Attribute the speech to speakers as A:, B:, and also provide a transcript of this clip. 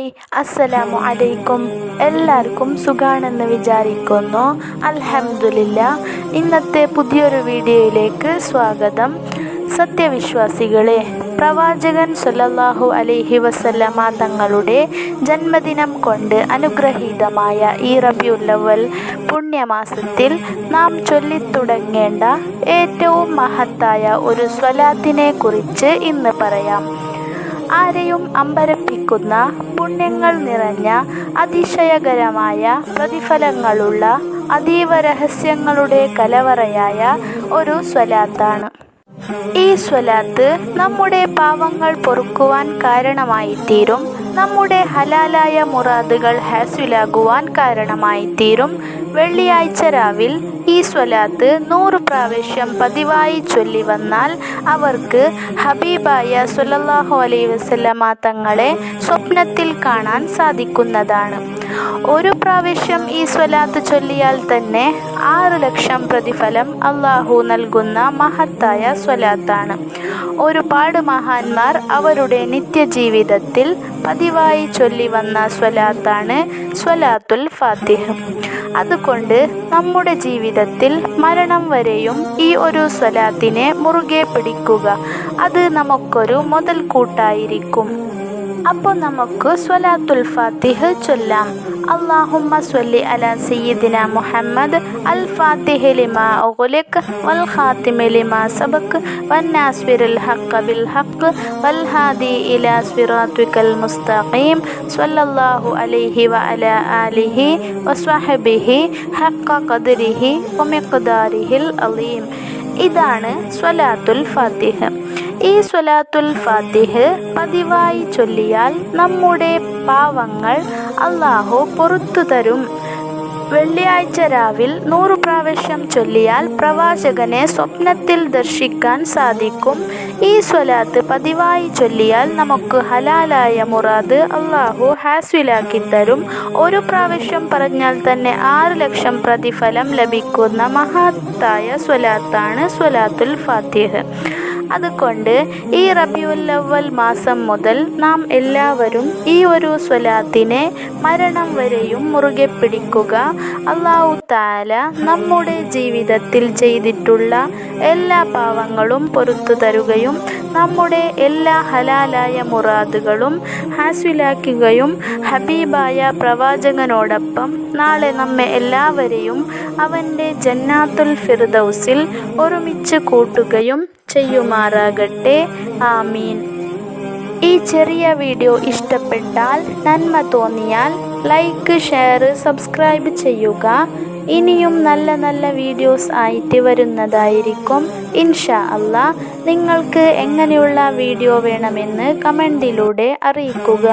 A: Hi അസ്സലാമു അലൈക്കും. എല്ലാവർക്കും സുഖാണെന്ന് വിചാരിക്കുന്നു. അൽഹംദുലില്ല. ഇന്നത്തെ പുതിയൊരു വീഡിയോയിലേക്ക് സ്വാഗതം. സത്യവിശ്വാസികളെ പ്രവാചകൻ സല്ലല്ലാഹു അലൈഹി വസല്ലമ തങ്ങളുടെ ജന്മദിനം കൊണ്ട് അനുഗ്രഹീതമായ ഈ റബിയുല്ലവൽ പുണ്യമാസത്തിൽ നാം ചൊല്ലിത്തുടങ്ങേണ്ട ഏറ്റവും മഹത്തായ ഒരു സ്വലാത്തിനെ കുറിച്ച് ഇന്ന് പറയാം. ആരെയും അമ്പരപ്പിക്കുന്ന പുണ്യങ്ങൾ നിറഞ്ഞ അതിശയകരമായ പ്രതിഫലങ്ങളുള്ള അതീവ രഹസ്യങ്ങളുടെ കലവറയായ ഒരു സ്വലാത്താണ്. ഈ സ്വലാത്ത് നമ്മുടെ പാവങ്ങൾ പൊറുക്കുവാൻ കാരണമായിത്തീരും നമ്മുടെ ഹലാലായ മുറാദുകൾ ഹാസ്യുലാകുവാൻ കാരണമായി തീരും വെള്ളിയാഴ്ച രാവിൽ ഈ സ്വലാത്ത് നൂറ് പ്രാവശ്യം പതിവായി ചൊല്ലി വന്നാൽ അവർക്ക് ഹബീബായ സുലല്ലാഹു അലൈ വസല്ലമ തങ്ങളെ സ്വപ്നത്തിൽ കാണാൻ സാധിക്കുന്നതാണ്. ഒരു പ്രാവശ്യം ഈ സ്വലാത്ത് ചൊല്ലിയാൽ തന്നെ ആറ് ലക്ഷം പ്രതിഫലം അള്ളാഹു നൽകുന്ന മഹത്തായ സ്വലാത്താണ്. ഒരുപാട് മഹാന്മാർ അവരുടെ നിത്യജീവിതത്തിൽ പതിവായി ചൊല്ലി വന്ന സ്വലാത്താണ് സ്വലാത്തുൽ ഫാത്തിഹ്. അതുകൊണ്ട് നമ്മുടെ ജീവിതത്തിൽ മരണം വരെയും ഈ ഒരു സ്വലാത്തിനെ മുറുകെ പിടിക്കുക. അത് നമുക്കൊരു മുതൽക്കൂട്ടായിരിക്കും. അപ്പോൾ നമുക്ക് സ്വലാത്തുൽ ഫാത്തിഹ് ചൊല്ലാം اللهم صل على سيدنا محمد الفاتح لما أغلق والخاتم لما سبق والناصر الحق بالحق والهادي إلى صراطك المستقيم صلى الله عليه وعلى آله وصحبه حق قدره ومقداره العظيم ഇതാണ് സ്വലാത്തുൽ ഫാത്തിഹ് ഈ സ്വലാത്തുൽ ഫാത്തിഹ് പതിവായി ചൊല്ലിയാൽ നമ്മുടെ പാവങ്ങൾ അള്ളാഹു പുറത്തു തരും. വെള്ളിയാഴ്ച രാവിൽ നൂറു പ്രാവശ്യം ചൊല്ലിയാൽ പ്രവാചകനെ സ്വപ്നത്തിൽ ദർശിക്കാൻ സാധിക്കും. ഈ സ്വലാത്ത് പതിവായി ചൊല്ലിയാൽ നമുക്ക് ഹലാലായ മുറാദ് അള്ളാഹു ഹാസ്വിലാക്കി തരും. ഒരു പ്രാവശ്യം പറഞ്ഞാൽ തന്നെ ആറ് ലക്ഷം പ്രതിഫലം ലഭിക്കുന്ന മഹത്തായ സ്വലാത്താണ് സ്വലാത്തുൽ ഫാത്തിഹ്. അതുകൊണ്ട് ഈ റബിയുല്ലവൽ മാസം മുതൽ നാം എല്ലാവരും ഈ ഒരു സ്വലാത്തിനെ മരണം വരെയും മുറുകെ പിടിക്കുക. അള്ളാഹു താല നമ്മുടെ ജീവിതത്തിൽ ചെയ്തിട്ടുള്ള എല്ലാ പാവങ്ങളും പൊറത്തു തരുകയും നമ്മുടെ എല്ലാ ഹലാലായ മുറാദുകളും ഹാസ്വിലാക്കുകയും ഹബീബായ പ്രവാചകനോടൊപ്പം നാളെ നമ്മെ എല്ലാവരെയും അവന്റെ ജന്നാത്തുൽ ഫിർദൌസിൽ ഒരുമിച്ച് കൂട്ടുകയും ചെയ്യുമാറാകട്ടെ. ആമീൻ. ഈ ചെറിയ വീഡിയോ ഇഷ്ടപ്പെട്ടാൽ നന്മ തോന്നിയാൽ ലൈക്ക് ഷെയർ സബ്സ്ക്രൈബ് ചെയ്യുക. ഇനിയും നല്ല നല്ല വീഡിയോസ് ആയിട്ട് വരുന്നതായിരിക്കും. ഇൻഷാ അല്ല. നിങ്ങൾക്ക് എങ്ങനെയുള്ള വീഡിയോ വേണമെന്ന് കമന്റിലൂടെ അറിയിക്കുക.